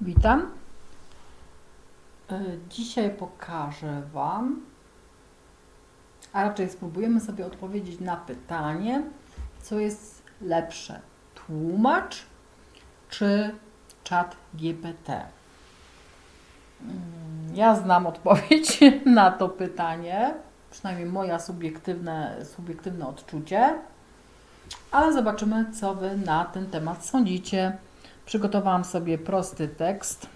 Witam. E, Dzisiaj pokażę Wam, a raczej spróbujemy sobie odpowiedzieć na pytanie, co jest lepsze, tłumacz czy czat GPT. Mm, Ja znam odpowiedź na to pytanie, przynajmniej moja subiektywne, subiektywne odczucie, ale zobaczymy, co Wy na ten temat sądzicie. Przygotowałam sobie prosty tekst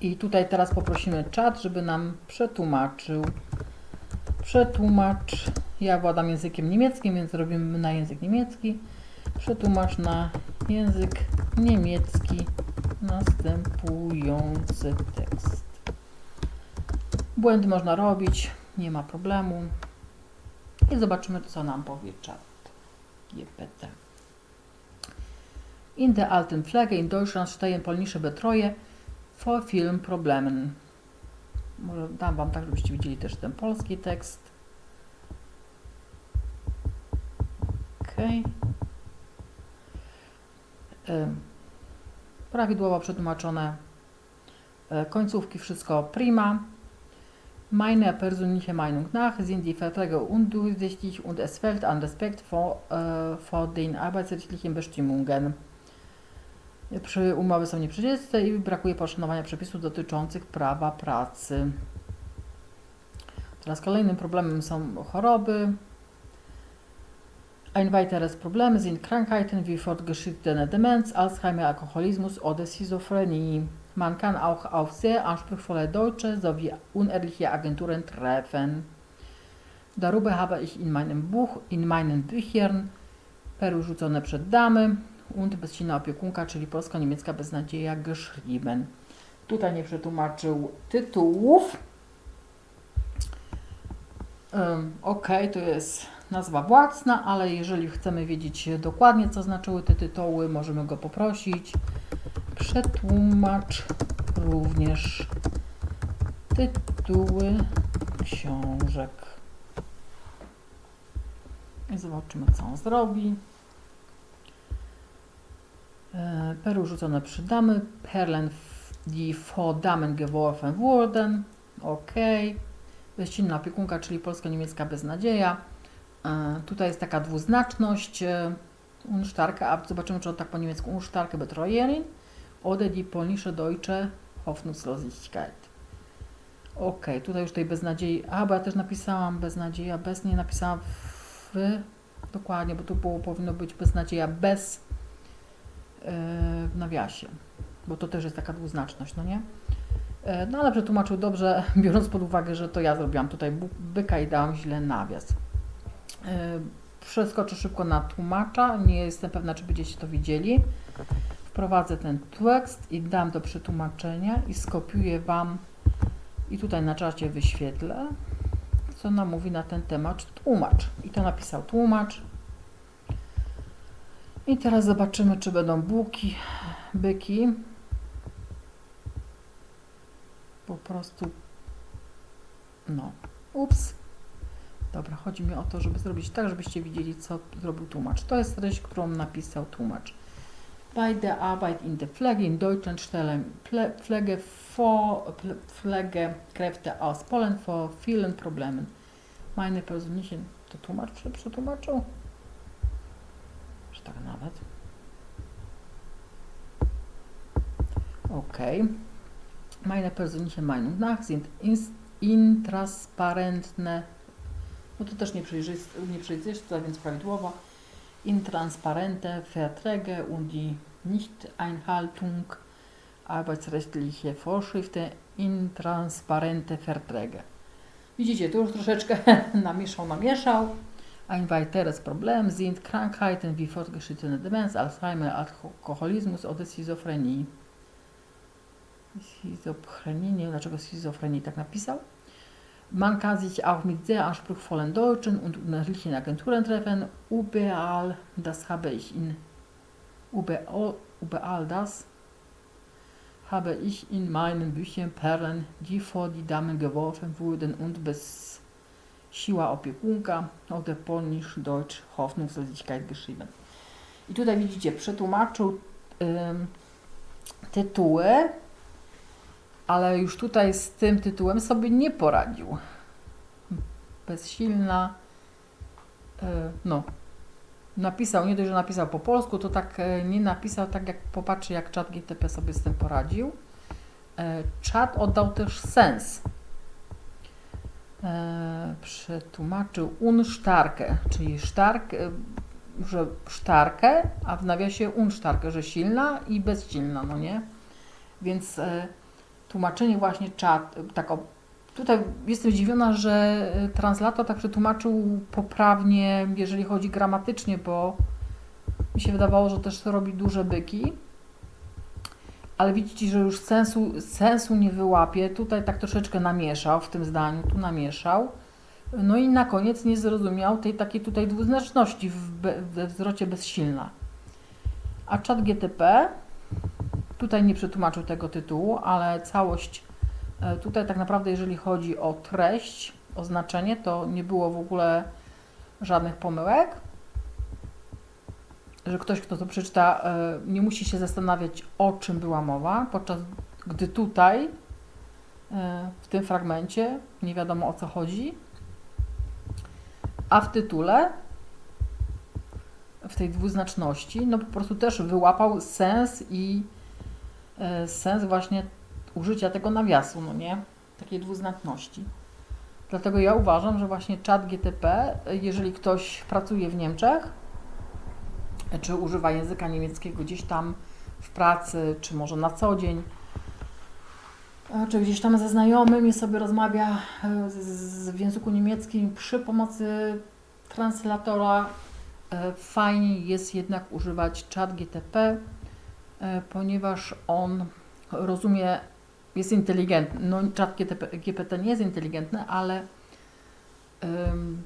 i tutaj teraz poprosimy czat, żeby nam przetłumaczył. Przetłumacz. Ja władam językiem niemieckim, więc robimy na język niemiecki. Przetłumacz na język niemiecki następujący tekst. Błędy można robić, nie ma problemu. I zobaczymy, co nam powie czat GPT. In der alten Flagge in Deutschland stehen polnische Betroje vor vielen Problemen. Może dam Wam tak, żebyście widzieli też ten polski tekst. Ok. Prawidłowo przetłumaczone e, końcówki, wszystko prima. Meine persönliche Meinung nach sind die Verträge undurchsichtig und es fehlt an Respekt vor, äh, vor den arbeitsrechtlichen Bestimmungen. Przy umowy są nieprzyjęte i brakuje poszanowania przepisów dotyczących prawa pracy. Teraz kolejnym problemem są choroby. Ein weiteres Problem sind Krankheiten wie fortgeschrittene Demenz, Alzheimer, Alkoholismus oder Schizophrenie. Man kann auch auf sehr anspruchsvolle Deutsche sowie unehrliche Agenturen treffen. Darüber habe ich in meinem Buch, in meinen Büchern Perły rzucone przed damy und bezsilna opiekunka, czyli polsko-niemiecka beznadzieja geschrieben. Tutaj nie przetłumaczył tytułów. Ok, to jest nazwa własna, ale jeżeli chcemy wiedzieć dokładnie, co znaczyły te tytuły, możemy go poprosić. Przetłumacz również tytuły książek. I zobaczymy, co on zrobi. E, Perły rzucone przy damy. Perlen, die vor Damen geworfen wurden. Ok. Bezsilna opiekunka, czyli polsko-niemiecka beznadzieja. E, Tutaj jest taka dwuznaczność. e, Unstarke, a zobaczymy, czy on tak po niemiecku Unstarke Betreuerin oder die polnische deutsche Hoffnungslosigkeit. Ok, tutaj już tej beznadziei. A, bo ja też napisałam beznadzieja bez, nie napisałam w. Dokładnie, bo tu było, powinno być beznadzieja bez w nawiasie, bo to też jest taka dwuznaczność, no nie? Yy, No ale przetłumaczył dobrze, biorąc pod uwagę, że to ja zrobiłam tutaj byka i dałam źle nawias. Yy, Przeskoczę szybko na tłumacza, nie jestem pewna, czy będziecie to widzieli. Wprowadzę ten tekst i dam do przetłumaczenia i skopiuję Wam i tutaj na czacie wyświetlę, co nam mówi na ten temat tłumacz. I to napisał tłumacz. I teraz zobaczymy, czy będą buki, byki. Po prostu, no, ups. Dobra, chodzi mi o to, żeby zrobić tak, żebyście widzieli, co zrobił tłumacz. To jest treść, którą napisał tłumacz. Bei der Arbeit in der Pflege in Deutschland stellen Pflege vor, Ple- Pflegekräfte aus Polen vor vielen Problemen. Meine persönliche, to tłumacz prze- przetłumaczył? Tak nawet? Okay. Meine persönliche Meinung nach sind intransparentne, no to też nieprzejrzyste, nieprzejrzyste, więc prawidłowo. intransparente Verträge und die Nichteinhaltung arbeitsrechtliche Vorschriften, intransparente Verträge. Widzicie, tu już troszeczkę namieszał, namieszał. Ein weiteres Problem sind Krankheiten wie fortgeschrittene Demenz, Alzheimer, Alkoholismus oder Schizophrenie. Schizophrenie, nie dlaczego Schizophrenie tak napisał. Man kann sich auch mit sehr anspruchsvollen Deutschen und unerheblichen Agenturen treffen. Überall, das habe ich in überall, überall das habe ich in meinen Büchern Perlen, die vor die Damen geworfen wurden und bis Siła opiekunka oder polnisch-deutsch Hoffnungslosigkeit geschrieben. I tutaj widzicie, przetłumaczył tytuły, ale już tutaj z tym tytułem sobie nie poradził. Bezsilna. e, No. Napisał, nie dość, że napisał po polsku, to tak e, nie napisał, tak jak popatrzy, jak czat GTP sobie z tym poradził. E, Czat oddał też sens. E, Przetłumaczył unstarkę, czyli sztark, e, że sztarkę, a w nawiasie unsztarkę, że silna i bezsilna, no nie? Więc e, tłumaczenie właśnie czat, tak o, tutaj jestem zdziwiona, że e, translator tak przetłumaczył poprawnie, jeżeli chodzi gramatycznie, bo mi się wydawało, że też to robi duże byki. Ale widzicie, że już sensu, sensu nie wyłapie. Tutaj tak troszeczkę namieszał w tym zdaniu, tu namieszał. No i na koniec nie zrozumiał tej takiej tutaj dwuznaczności w be, we wzrocie bezsilna. A czat GTP tutaj nie przetłumaczył tego tytułu, ale całość e, tutaj tak naprawdę jeżeli chodzi o treść, o znaczenie, to nie było w ogóle żadnych pomyłek. Że ktoś, kto to przeczyta, e, nie musi się zastanawiać, o czym była mowa, podczas gdy tutaj, e, w tym fragmencie, nie wiadomo o co chodzi. A w tytule, w tej dwuznaczności, no po prostu też wyłapał sens i e, sens właśnie użycia tego nawiasu, no nie? Takiej dwuznaczności. Dlatego ja uważam, że właśnie czat GTP, jeżeli ktoś pracuje w Niemczech, czy używa języka niemieckiego gdzieś tam w pracy, czy może na co dzień, e, czy gdzieś tam ze znajomymi sobie rozmawia e, w języku niemieckim przy pomocy translatora, e, fajnie jest jednak używać chat GTP, ponieważ on rozumie, jest inteligentny. No, czat GTP, GPT nie jest inteligentny, ale em,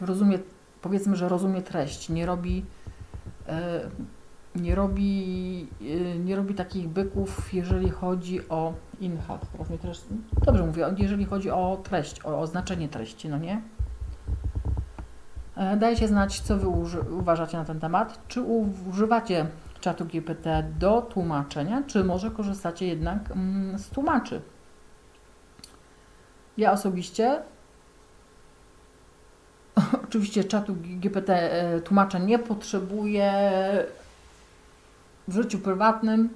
rozumie, powiedzmy, że rozumie treść, nie robi, e, nie robi, e, nie robi takich byków, jeżeli chodzi o inhalt. Teraz dobrze mówię, jeżeli chodzi o treść, o, o znaczenie treści, no nie? E, Dajcie znać, co Wy uważacie na ten temat. Czy używacie czatu GPT do tłumaczenia, czy może korzystacie jednak mm, z tłumaczy? Ja osobiście oczywiście czatu GPT e, tłumacza nie potrzebuję w życiu prywatnym,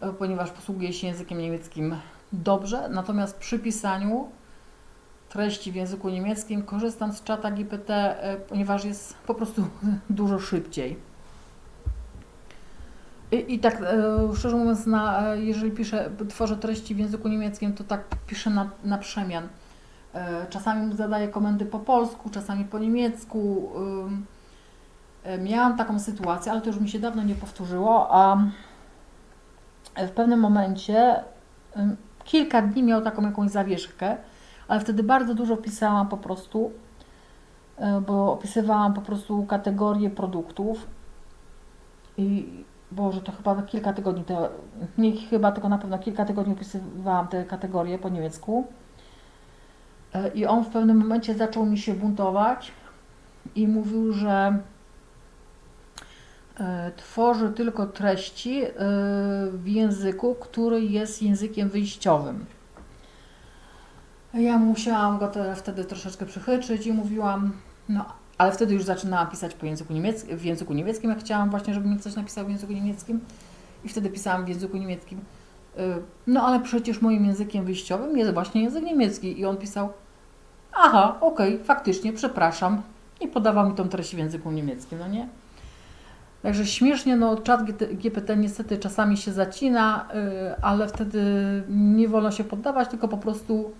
e, ponieważ posługuję się językiem niemieckim dobrze, natomiast przy pisaniu treści w języku niemieckim korzystam z czata GPT, e, ponieważ jest po prostu dużo szybciej. I, i tak szczerze mówiąc, na, jeżeli piszę, tworzę treści w języku niemieckim, to tak piszę na, na przemian. E, Czasami zadaję komendy po polsku, czasami po niemiecku. E, Miałam taką sytuację, ale to już mi się dawno nie powtórzyło, a w pewnym momencie kilka dni miał taką jakąś zawieszkę, ale wtedy bardzo dużo pisałam po prostu, e, bo opisywałam po prostu kategorie produktów i Boże, to chyba kilka tygodni, to, nie chyba, tylko na pewno kilka tygodni opisywałam te kategorie po niemiecku. E, I on w pewnym momencie zaczął mi się buntować i mówił, że e, tworzy tylko treści e, w języku, który jest językiem wyjściowym. Ja musiałam go te, wtedy troszeczkę przychytrzyć i mówiłam, no ale wtedy już zaczynałam pisać po języku niemieckim, w języku niemieckim, jak chciałam właśnie, żeby mi coś napisał w języku niemieckim i wtedy pisałam w języku niemieckim. No ale przecież moim językiem wyjściowym jest właśnie język niemiecki i on pisał, aha, okej, faktycznie, przepraszam i podawał mi tą treść w języku niemieckim, no nie? Także śmiesznie, no czat GPT niestety czasami się zacina, y, ale wtedy nie wolno się poddawać, tylko po prostu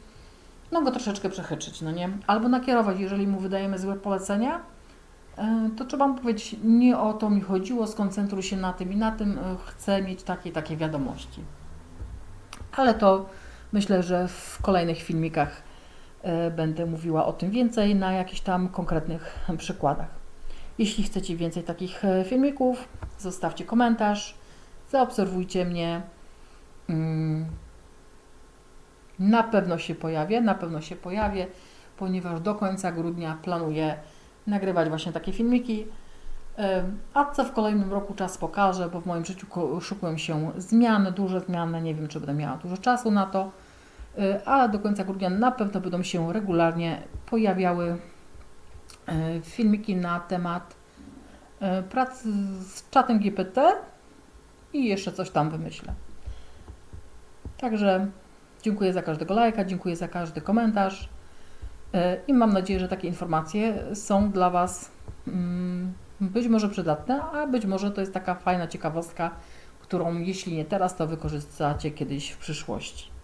no go troszeczkę przechytrzyć, no nie? Albo nakierować, jeżeli mu wydajemy złe polecenia, e, to trzeba mu powiedzieć, nie o to mi chodziło, skoncentruj się na tym i na tym, e, chcę mieć takie takie wiadomości. Ale to myślę, że w kolejnych filmikach będę mówiła o tym więcej na jakichś tam konkretnych przykładach. Jeśli chcecie więcej takich e, filmików, zostawcie komentarz, zaobserwujcie mnie. Mm, na pewno się pojawię, na pewno się pojawię, ponieważ do końca grudnia planuję nagrywać właśnie takie filmiki. Em, A co w kolejnym roku czas pokaże, bo w moim życiu szykują się zmiany, duże zmiany. Nie wiem, czy będę miała dużo czasu na to, Y, ale do końca grudnia na pewno będą się regularnie pojawiały y, filmiki na temat y, pracy z czatem GPT i jeszcze coś tam wymyślę. Także dziękuję za każdego lajka, dziękuję za każdy komentarz i mam nadzieję, że takie informacje są dla Was mm, być może przydatne, a być może to jest taka fajna ciekawostka, którą jeśli nie teraz, to wykorzystacie kiedyś w przyszłości.